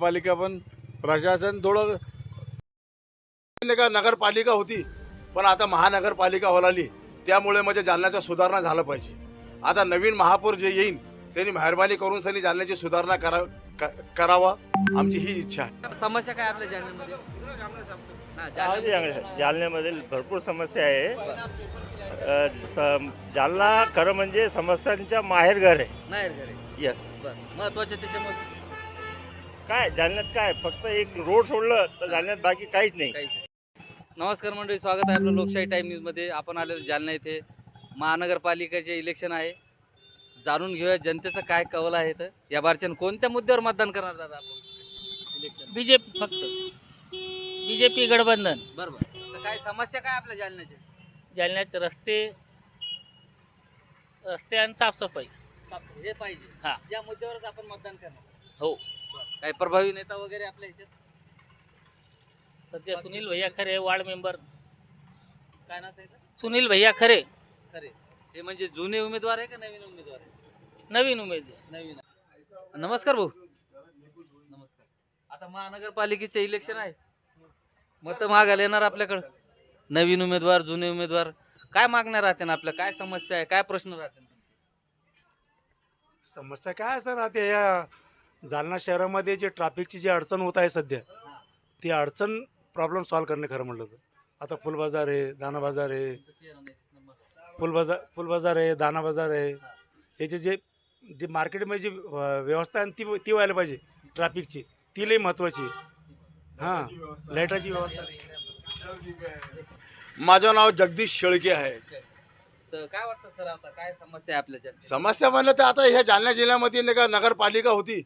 पालिका पण प्रशासन थोडं नाही का नगरपालिका होती पण आता महानगरपालिका होलाली त्यामुळे म्हणजे जालन्याच्या सुधारणा झालं पाहिजे. आता नवीन महापौर जे येईन त्यांनी मेहरबानी करून सनी जालन्याची सुधारणा करा करावा आमची ही इच्छा आहे. समस्या काय आपल्या जालन्यामध्ये? जालन्यामध्ये. जालन्या- जालन्यामध्ये भरपूर समस्या आहे. जालना खरं म्हणजे समस्यांच्या माहेर घर आहे. येस महत्वाचं त्याच्यामध्ये? काय जालन्यात काय फक्त एक रोड सोडलं तर जालन्यात बाकी काहीच नाही. काहीच नाही. नमस्कार मंडळी स्वागत आहे आपलं लोकशाही टाईम न्यूजमध्ये आपण आलेलो जालना येथे महानगरपालिकेचे इलेक्शन आहे. जाणून घेऊया जनतेचं काय कौल आहे तर या बारच्या कोणत्या मुद्द्यावर मतदान करणार दादा आपण? इलेक्शन. बीजेपी फक्त. बीजेपी गठबंधन. बरोबर. तर काय समस्या काय आपल्या जालन्याच्या? जालन्याचे रस्ते रस्ते आणि साफसफाई. हे पाहिजे. हा. या मुद्द्यावरच आपण मतदान करणार. हो. काही प्रभावी नेता वगैरे आपल्या ह्याच्यात? सध्या सुनील भैया खरे वार्ड मेंबर. काय ना सांगितलं? सुनील भैया खरे. खरे. हे म्हणजे जुने उमेदवार आहे का नवीन उमेदवार आहे? नवीन उमेदवार. नवीन आहे. नमस्कार भाऊ. नमस्कार. आता महानगरपालिकेचे इलेक्शन आहे. मत मागायला येणार आपल्याकडं. नवीन उमेदवार जुने उमेदवार. काय मागण्या राहते ना आपल्या? काय समस्या आहे? काय प्रश्न राहते? समस्या काय असं राहते या जालना शहरामध्ये जे ट्रॅफिकची जी अडचण होत आहे सध्या ती अडचण प्रॉब्लेम सॉल्व्ह करणे खरं म्हटलं तर. आता फुल बाजार आहे दाना बाजार आहे फुल बाजार फुल बाजार आहे दाना बाजार आहे. याचे जे जे मार्केटमध्ये जी व्यवस्था आहे ती ती व्हायला पाहिजे ट्रॅफिकची. ती लई महत्त्वाची हां लाईटाची व्यवस्था. माझं नाव जगदीश शेळके आहे. तर काय वाटतं सर आता? काय समस्या आहे आपल्या जनतेत? समस्या म्हणलं तर आता ह्या जालना जिल्ह्यामध्ये नाही का नगरपालिका होती.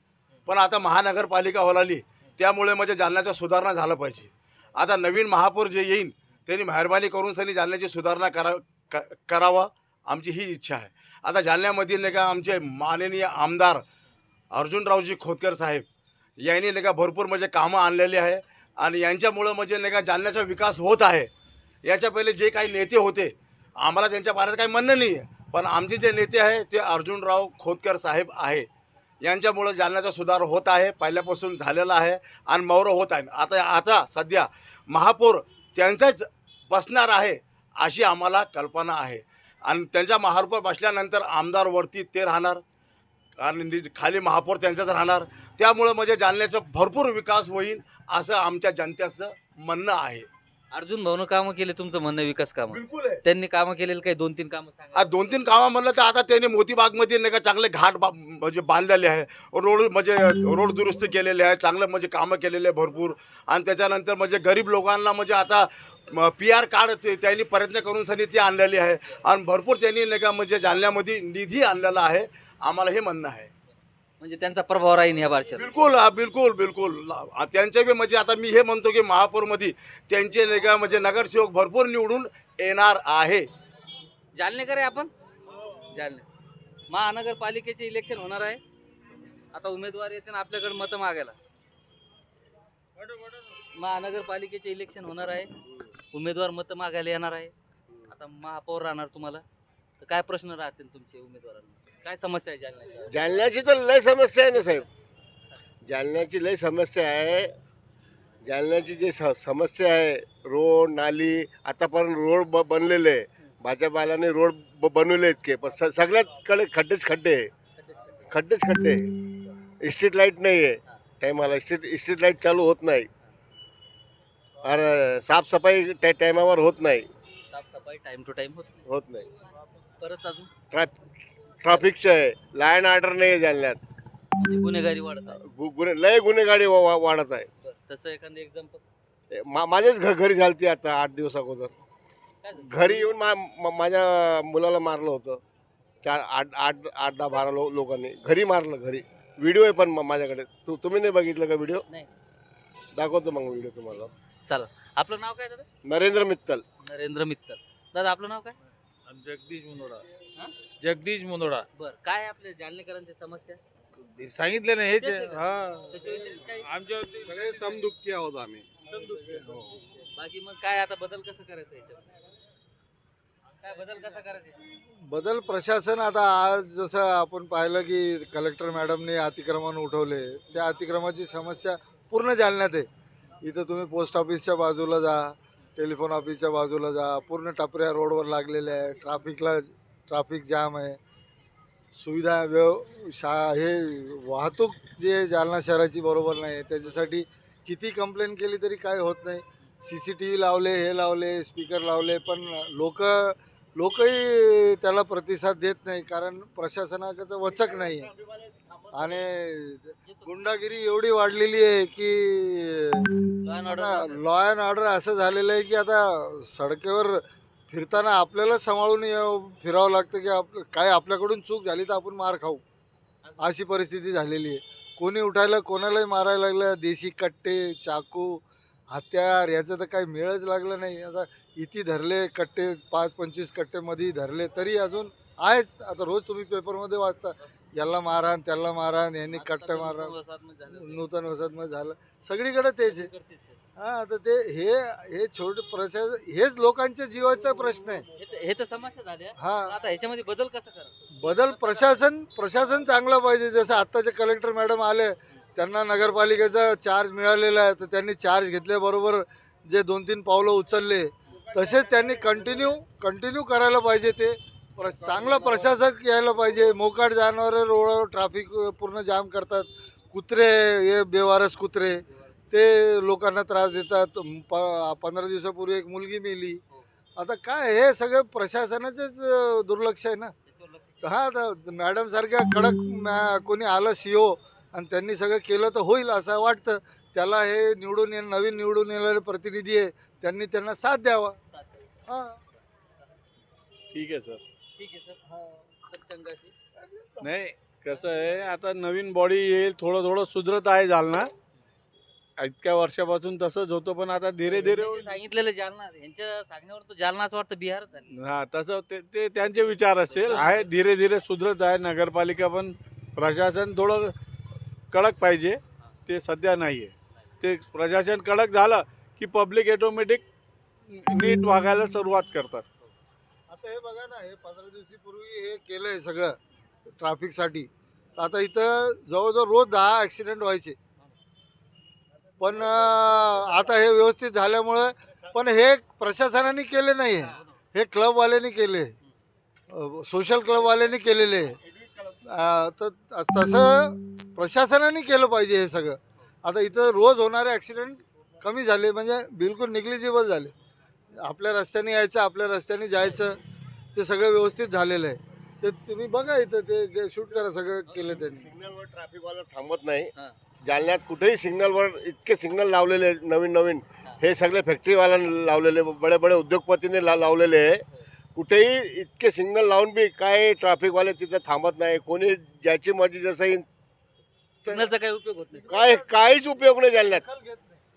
पण आता महानगरपालिका होलाली त्यामुळे म्हणजे जालन्याच्या सुधारणा झालं पाहिजे. आता नवीन महापौर जे येईन त्यांनी मेहरबानी करून सनी जालन्याची सुधारणा करा क- करावा आमची ही इच्छा आहे. आता जालन्यामधील नाही का आमचे माननीय आमदार अर्जुनरावजी खोतकर साहेब यांनी नाही का भरपूर म्हणजे कामं आणलेली आहे आणि यांच्यामुळं म्हणजे नाही का जालन्याचा विकास होत आहे. याच्या पहिले जे काही नेते होते आम्हाला त्यांच्या बारेत काही म्हणणं नाही आहे पण आमचे जे नेते आहे ते अर्जुनराव खोतकर साहेब आहे. यांच्यामुळं जालन्याचा सुधार होत आहे पहिल्यापासून झालेला आहे आणि मौर होत आहे. आता आता सध्या महापौर त्यांचाच बसणार आहे अशी आम्हाला कल्पना आहे. आणि त्यांच्या महापौर बसल्यानंतर आमदारवरती ते राहणार आणि खाली महापौर त्यांचाच राहणार. त्यामुळं म्हणजे जालन्याचा भरपूर विकास होईल असं आमच्या जनतेचं म्हणणं आहे. अर्जुन भाऊनं कामं केले तुमचं म्हणणं विकास कामं. बिलकुल आहे. त्यांनी कामं केलेली काही दोन तीन कामं सांगा. आज दोन तीन कामं म्हणलं तर आता त्यांनी मोतीबागमध्ये नाही का चांगले घाट बा म्हणजे बांधलेले आहे. रोड म्हणजे रोड दुरुस्ती केलेले आहे चांगलं म्हणजे कामं केलेले आहे भरपूर. आणि त्याच्यानंतर म्हणजे गरीब लोकांना म्हणजे आता पी आर कार्ड ते त्यांनी प्रयत्न करून सनी ते आणलेले आहे. आणि भरपूर त्यांनी नाही का म्हणजे जालन्यामध्ये निधी आणलेला आहे. आम्हाला हे म्हणणं आहे. म्हणजे त्यांचा प्रभाव राहील या बारच्या. बिलकुल बिलकुल बिलकुल. आ- त्यांचे बी म्हणजे आता मी हे म्हणतो की महापौरमध्ये त्यांचे नाही का म्हणजे नगरसेवक भरपूर निवडून येणार आहे. जालनेकर आहे आपण? जालने. महानगरपालिकेचे इलेक्शन होणार आहे. आता उमेदवार येते ना आपल्याकडे मतं मागायला. महानगरपालिकेचे इलेक्शन होणार आहे. उमेदवार मतं मागायला येणार आहे. आता महापौर राहणार तुम्हाला. तर काय प्रश्न राहतील तुमचे उमेदवारांना? काय समस्या आहे जालन्याची? तर लय समस्या आहे ना साहेब. जालन्याची लय समस्या आहे. जालन्याची जी स समस्या आहे रोड नाली आतापर्यंत रोड ब बनलेले आहे. भाजपालाने रोड ब बनवले इतके पण स सगळ्याकडे खड्डेच खड्डे आहे. खड्डेच खड्डे आहे. स्ट्रीट लाइट नाही आहे. टायमाला स्ट्रीट स्ट्रीट लाइट चालू होत नाही. अरे साफसफाई त्या टायमावर होत नाही. साफसफाई टाइम टू टाइम होत नाही. होत नाही. परत अजून? ट्रॅफ ट्रॅफिकचं आहे. लाईन ऑर्डर नाही आहे जालन्यात. गुन्हेगारी वाढत गु- गुन्हे लय गुन्हेगारी वा- वा- वाढत आहे. तसं एखादं एक्झाम्पल मा माझ्याच घ घरी झालती आता आठ दिवस अगोदर? घरी येऊन मा मा- माझ्या मुलाला मारलं होतं. चार आठ आठ आठ दहा बारा लो लोकांनी. घरी मारलं घरी. व्हिडिओ आहे पण मा- माझ्याकडे. तू तुम्ही नाही बघितलं का व्हिडिओ? नाही. दाखवतो मग व्हिडिओ तुम्हाला. चला. आपलं नाव काय दादा? नरेंद्र मित्तल. नरेंद्र मित्तल. दादा आपलं नाव काय? जगदीश मुनोडा. हा? जगदीश मुनोडा बर काय आपल्या जालनेकरांची समस्या? सांगितले ना हेच तेच आहे का? हा. त्याच्या व्यतिरिक्त काही? आमच्या सगळे समदुःखी आहोत आम्ही. बाकी मग काय आता बदल कसं करायचं याच्यात काय बदल कसा करायचा? बदल प्रशासन आता आज जसं आपण पाहिलं की कलेक्टर मॅडमने अतिक्रमण उठवले त्या अतिक्रमणाची समस्या पूर्ण जालन्यात आहे. इथं तुम्ही पोस्ट ऑफिसच्या बाजूला जा टेलिफोन ऑफिसच्या बाजूला जा पूर्ण टपऱ्या रोडवर लागलेल्या आहे ट्राफिकला ट्राफिक जाम आहे. सुविधा व्यव शा हे वाहतूक जी जालना शहराची बरोबर नाही आहे. त्याच्यासाठी किती कंप्लेंट केली तरी काय होत नाही. सी सी टी व्ही लावले हे लावले स्पीकर लावले पण लोक लोकही त्याला प्रतिसाद देत नाही. कारण प्रशासनाचं वचक नाही आहे. आणि गुंडागिरी एवढी वाढलेली आहे की लॉ अँड ऑर्डर असं झालेलं आहे की आता सडकेवर फिरताना आपल्यालाच सांभाळून ये- फिरावं लागतं की आप काय आपल्याकडून चूक झाली तर आपण मार खाऊ. अशी परिस्थिती झालेली आहे. कोणी उठायला कोणालाही मारायला लागलं देशी कट्टे चाकू हत्यार याचं तर काही मेळच लागलं नाही. आता इथे धरले कट्टे पाच पंचवीस कट्टे मध्ये धरले तरी अजून आहेच. आता रोज तुम्ही पेपरमध्ये वाचता याला मारहाण त्याला मारहाण यांनी कट्टे मारहाण झालं. नूतन वसाहतमध्ये झालं. सगळीकडे तेच आहे. हा आता ते हे हे छोटे प्रशासन हेच लोकांच्या जीवाचा प्रश्न आहे. हे तर- हे तर समस्या झाल्या. हा. आता ह्याच्यामध्ये बदल कसा करा बदल प्रशासन प्रशासन चांगलं पाहिजे. जसं आत्ताचे कलेक्टर मॅडम आले त्यांना नगरपालिकेचा चार्ज मिळालेला आहे तर त्यांनी चार्ज घेतल्याबरोबर जे दोन तीन पावलं उचलले तसेच त्यांनी कंटिन्यू कंटिन्यू करायला पाहिजे ते. प्र चांगला प्रशासक यायला पाहिजे. मोकाट जानवर रोडवर ट्रॅफिक पूर्ण जाम करतात. कुत्रे हे बेवारस कुत्रे. ते लोकांना त्रास देतात. प पंधरा दिवसापूर्वी एक मुलगी मेली. आता काय हे सगळं प्रशासनाचंच दुर्लक्ष आहे ना? हा तर मॅडम सारख्या कडक मॅ- कोणी आलं सी ओ आणि त्यांनी सगळं केलं तर होईल असं वाटतं. त्याला हे निवडून ये नवीन निवडून येणारे प्रतिनिधी आहे. त्यांनी त्यांना साथ द्यावा. हा. ठीक आहे सर. ठीक आहे सर. सत्संगाशी नाही कसं आहे आता नवीन बॉडी येईल थोडं थोडं सुधरत आहे जालना. इतक्या वर्षापासून तसंच होतं पण आता धीरे धीरे जे सांगितलेलं जालना यांच्या सांगण्यावर तो जालना असं वाटतं बिहारच झाली हा तसं ते ते त्यांचे विचार असतील. आहे धीरे धीरे सुधरत आहे नगरपालिका पण प्रशासन थोडं कडक पाहिजे. ते सध्या नाही आहे ते प्रशासन कडक झालं की पब्लिक ऑटोमॅटिक नीट वागायला सुरुवात करतात. आता हे बघा ना हे पंधरा दिवशीपूर्वी हे केलंय सगळं ट्रॅफिकसाठी आता इथं जवळजवळ रोज दहा ॲक्सिडेंट व्हायचे. पण आता हे व्यवस्थित झाल्यामुळं पण हे प्रशासनाने केले नाही. आहे हे क्लबवाल्यांनी केले. सोशल क्लबवाल्यांनी केलेले. तर तसं प्रशासनाने केलं पाहिजे हे सगळं. आता इथं रोज होणारे ॲक्सिडेंट कमी झाले म्हणजे बिलकुल निग्लिजिबल झाले. आपल्या रस्त्याने यायचं आपल्या रस्त्याने जायचं ते सगळं व्यवस्थित झालेलं आहे. ते तुम्ही बघा इथं ते शूट करा सगळं केलं त्यांनी. सिग्नलवर ट्रॅफिकवाला थांबत नाही. हा. जालन्यात कुठेही सिग्नलवर इतके सिग्नल लावलेले नवीन नवीन. हे सगळे फॅक्टरीवाल्यांनी लावलेले बडे बडे उद्योगपतींनी ला लावलेले आहे. कुठेही इतके सिग्नल लावून बी काय ट्रॅफिकवाले तिथं थांबत नाही. कोणी ज्याची मर्जी जसं येईल सिग्नलचा काही उपयोग होत नाही. काय काहीच उपयोग नाही जालन्यात.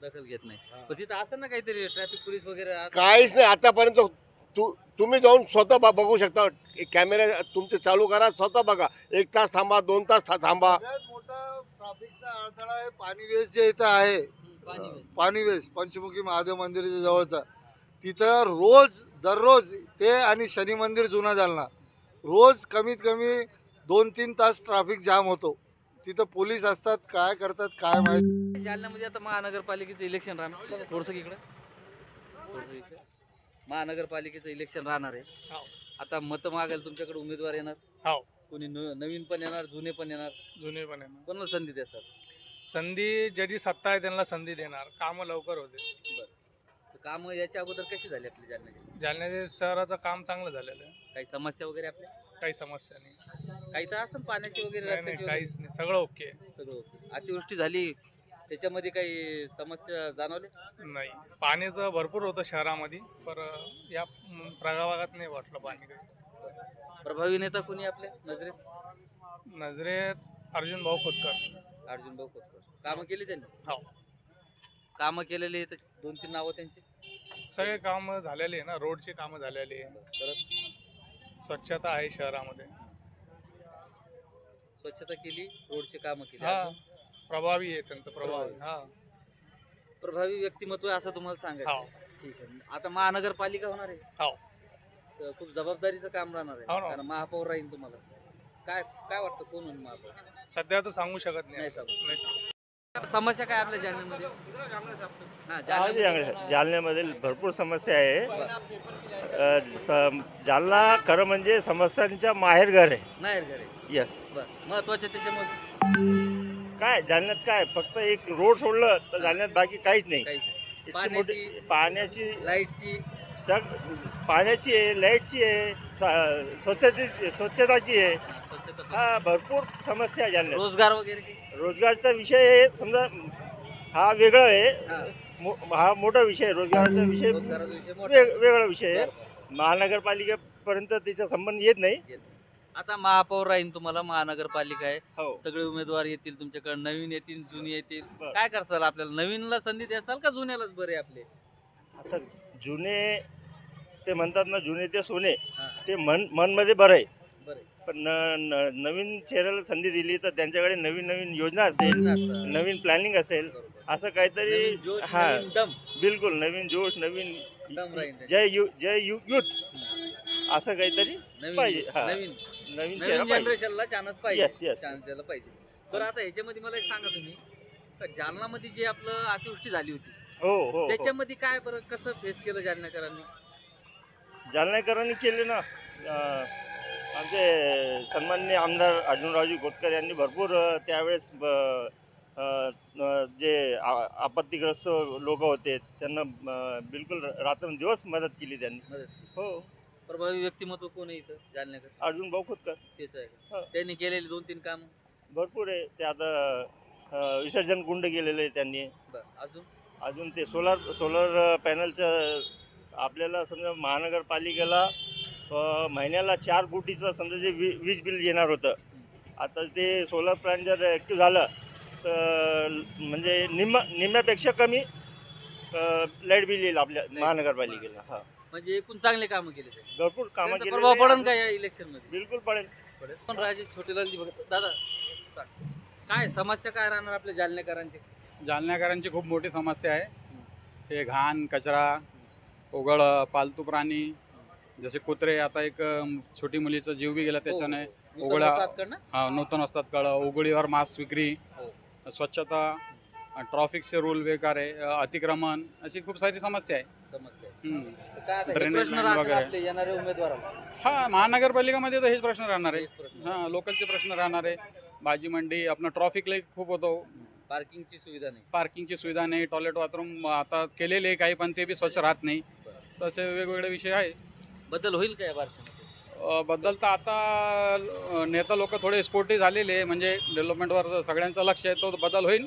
दखल घेत नाही. पण तिथं असं ना काहीतरी ट्रॅफिक पोलीस वगैरे काहीच नाही. आतापर्यंत तू तुम्ही जाऊन स्वतः बा- बघू शकता. कॅमेरा तुमचे चालू करा स्वतः बघा. एक तास थांबा दोन तास था- थांबा. मोठा ट्रॅफिकचा अडथळा आहे पाणी वेस जे इथं आहे. पाणी वेस. पाणी वेस पंचमुखी महादेव मंदिराच्या जवळचा. तिथं रोज दररोज ते आणि शनी मंदिर जुना जालना. रोज कमीत कमी दोन तीन तास ट्रॅफिक जाम होतो. तिथं पोलीस असतात काय करतात काय माहिती. जालन्यामध्ये आता महानगरपालिकेचं इलेक्शन राहणार. थोडस इकडे. थोडस इकडे. महानगरपालिकेचं इलेक्शन राहणार आहे. हो. आता मत मागायला तुमच्याकडे उमेदवार येणार? हो. कोणी न- नवीन पण येणार जुने पण येणार? जुने पण आहे ना. कोणाला संधी द्या सर? संधी ज्याची सत्ता आहे त्यांना संधी देणार. कामं लवकर होते काम याच्या अगोदर कशी झाली आपल्या जालन्याची? जालन्याचे शहराचं काम चांगलं झालेलं आहे. काही समस्या वगैरे आपल्या? काही समस्या नाही. काही तर असं पाण्याची वगैरे नाही रस्त्याची नाही वगैरे? काहीच नाही. सगळं ओके. सगळं ओके. अतिवृष्टी झाली त्याच्यामध्ये काही समस्या जाणवले? नाही. पाणीचं भरपूर होतं शहरामध्ये पर या प्रभागात नाही वाटलं पाणी काही. प्रभावी नेता कोणी आपल्या नजरेत नजरेत अर्जुन भाऊ खोतकर. अर्जुन भाऊ खोतकर. कामं केली त्यांनी? हो. कामं केलेली दोन तीन नावं त्यांची? सगळे कामं झालेले ना रोडची कामं झालेली परत? स्वच्छता आहे शहरामध्ये. स्वच्छता केली रोडची कामं केली. प्रभावी आहे त्यांचं प्रभावी. हा. प्रभावी व्यक्तिमत्व आहे असं तुम्हाला सांगायचं हो. आहे. ठीक आहे. आता महानगरपालिका होणार आहे. हो. तर खूप जबाबदारीचं काम राहणार हो आहे ना. कारण महापौर राहील तुम्हाला. काय काय वाटतं कोण होईल महापौर? सध्या तर सांगू शकत नाही. नाही सांगू नाही सांगू. समस्या काय आपल्या जालन्यामध्ये? हा हा, जालन्यामध्ये. जालन्या- जालन्यामध्ये भरपूर समस्या आहे. अ, स- जालना खरं म्हणजे समस्यांच्या माहेरघर आहे. नाही रे घरी यस बस महत्वाचं त्याच्यामध्ये काय जालन्यात काय फक्त एक रोड सोडलं तर जालन्यात बाकी काहीच नाही. इतकी मोठी पाण्याची- लाईटची. सग पाण्याची आहे लाईटची आहे स- स्वच्छते स्वच्छताची आहे. हा. हा भरपूर समस्या आहे जालन्यात. रोजगार वगैरे? रोजगारचा विषय आहे समजा हा वेगळा आहे. हा, मो- हा मोठा विषय आहे. रोजगाराचा विषय वेग वेगळा विषय आहे. महानगरपालिकेपर्यंत त्याचा संबंध येत नाही. आता महापौर राहील तुम्हाला महानगरपालिका आहे. हो. सगळे उमेदवार येतील तुमच्याकडे नवीन येतील जुनी येतील. बरं. काय करसाल? आपल्याला नवीनला संधी द्याल का जुन्यालाच बरे आपले? आता जुने ते म्हणतात ना जुने ते सोने. हा. ते मन मनमध्ये बरं आहे. बरं. पण न- न- नवीन चेहऱ्याला संधी दिली तर त्यांच्याकडे नवीन नवीन योजना असेल नवीन नवीन प्लॅनिंग असेल असं काहीतरी जोश हा. नवीन दम. बिलकुल नवीन जोश नवीन दम राहील. जय यु जय यु युथ. असं काहीतरी नवीन पाहिजे, हा. नवीन. नवीन चेहरा नवीन पाहिजे. जनरेशनला चान्स पाहिजे. Yes. चान्स द्यायला पाहिजे. बरं आता ह्याच्यामध्ये मला एक सांगा तुम्ही. का जालनामध्ये जे आपलं अतिवृष्टी झाली होती हो हो, हो. त्याच्यामध्ये काय बरं कसं फेस केलं जालन्याकरांनी? जालनेकरांनी केले ना अं, आमचे सन्माननीय आमदार अर्जुनरावजी खोतकर यांनी भरपूर अं, त्यावेळेस ब- अं, अं, जे आ- आपत्तीग्रस्त लोक होते त्यांना अं, बिलकुल रात्रंदिवस मदत केली त्यांनी. मदत केली. हो. प्रभावी व्यक्तिमत्व कोण आहे इथं? जालन्याकर अर्जुन भाऊ खोतकर. तेच आहे हो. का? त्यांनी केलेली दोन तीन काम? भरपूर आहे. ते आता अं, विसर्जन कुंड केलेलं आहे त्यांनी. अजून? अजून ते सोलार सोलर पॅनलचं आपल्याला समजा महानगरपालिकेला अ, महिन्याला चार कोटीचं समजा जे वी वीज बिल येणार होतं. आता ते सोलर प्लॅन जर ॲक्टिव्ह झालं तर म्हणजे निम्म निम्म्यापेक्षा कमी लाइट बिल येईल आपल्या महानगरपालिकेला. हा. म्हणजे एकूण चांगले कामं केले ते भरपूर कामं त्यांचा केलेली प्रभाव पडन आहे. का या इलेक्शनमध्ये? बिलकुल पडेल. पण राजे छोटेलालजी बघत दादा सांग. काय समस्या काय राहणार आपल्या जालन्याकरांची? जालन्याकरांची खूप मोठी समस्या आहे. हे घाण कचरा ओघळ पालतू प्राणी जसे कुत्रे आता एक छोटी मुलीचा जीव बी गेला त्याच्याने. नूतन उघडा- वसाहतकडनं? हा, नूतन असतात कळ उघडीवर मास्क विक्री हो. स्वच्छता ट्रॉफिकचे रूल बेकार आहे अ, अतिक्रमण अशी खूप सारी समस्या आहे. समस्या आहे. हम्म. तर काय आता हे Drainage प्रश्न line राहतील वगैरे. आपले येणाऱ्या उमेदवाराला हा महानगरपालिकामध्ये तर हेच प्रश्न राहणार आहे. हेच प्रश्न हां लोकलचे प्रश्न राहणार आहे. भाजी मंडी आपलं ट्रॉफिक लाइट खूप होतो. पार्किंगची सुविधा नाही. पार्किंगची सुविधा नाही टॉयलेट बाथरूम आता केलेले आहे काही पण ते बी स्वच्छ राहत नाही. तसे वेगवेगळे विषय आहे. बदल होईल काय अ, बद्दल तर आता अ, नेता लोक थोडे स्पोर्टी झालेले आहे, म्हणजे डेव्हलपमेंटवर सगळ्यांचं लक्ष आहे तो बदल होईल.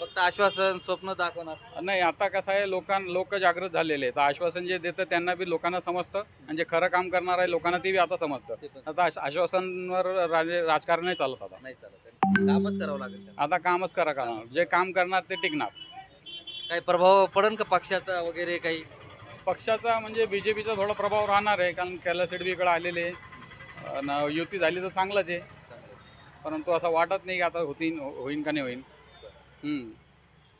फक्त आश्वासन स्वप्न दाखवणार. नाही आता कसं आहे लोकां लोक जागृत झालेले आहेत. आश्वासन जे देतं त्यांना बी लोकांना समजतं. आणि जे खरं काम करणार आहे लोकांना ते बी आता समजतं. आता आश- आश्वासनवर राजे राजकारण नाही चालत आता. नाही चालत कामच करावं लागेल त्यांना. आता कामच करा का? जे काम करणार ते टिकणार. काही प्रभाव पडन का पक्षाचा वगैरे काही? पक्षाचा म्हणजे बी जे पीचा थोडा प्रभाव राहणार आहे. कारण कैलास शेडबी इकडे आलेले आहे. युती झाली तर चांगलंच आहे. परंतु असं वाटत नाही की आता होतीन होईन का नाही होईन. हम्म.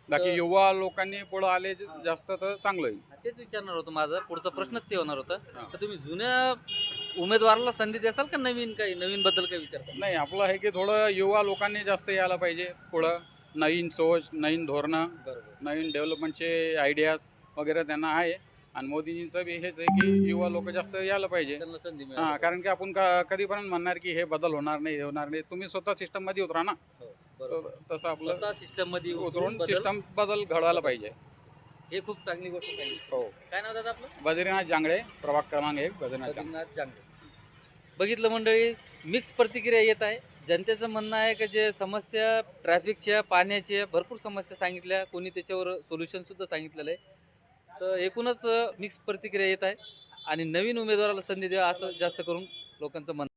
बाकी तर- युवा लोकांनी पुढं आले जास्त तर चांगलं होईल तेच विचारणार होतं माझं. पुढचा प्रश्नच ते होणार होतं. हा. तर तुम्ही जुन्या उमेदवाराला संधी द्याल का नवीन काही नवीन बद्दल काही विचार? नाही आपलं आहे की थोडं युवा लोकांनी जास्त यायला पाहिजे पुढं. नवीन सोच नवीन धोरणं नवीन डेव्हलपमेंटचे आयडियाज वगैरे त्यांना आहे. आणि मोदीजींचं बी हेच आहे की युवा लोक जास्त यायला पाहिजे. त्यांना संधी हां मिळाली कारण की आपण का कधीपर्यंत म्हणणार की हे बदल होणार नाही हे होणार नाही. तुम्ही स्वतः सिस्टममध्ये उतरा ना. हो, तसं आपलं सिस्टममध्ये उतरून सिस्टम बदल. घडवायला पाहिजे. हे खूप चांगली गोष्ट सांगितली हो. काय नाव दादा आपलं? बद्रीनाथ जांगडे प्रभाग क्रमांक एक बद्रीनाथ बद्रीनाथ जांगडे. बघितलं मंडळी मिक्स प्रतिक्रिया येत आहे. जनतेचं म्हणणं आहे की जे समस्या ट्रॅफिकच्या पाण्याच्या भरपूर समस्या सांगितल्या. कोणी त्याच्यावर सोल्युशन सुद्धा सांगितलेलं आहे. तर एकूणच मिक्स प्रतिक्रिया येत आहे. आणि नवीन उमेदवाराला संधी द्या असं जास्त करून लोकांचं म्हणणं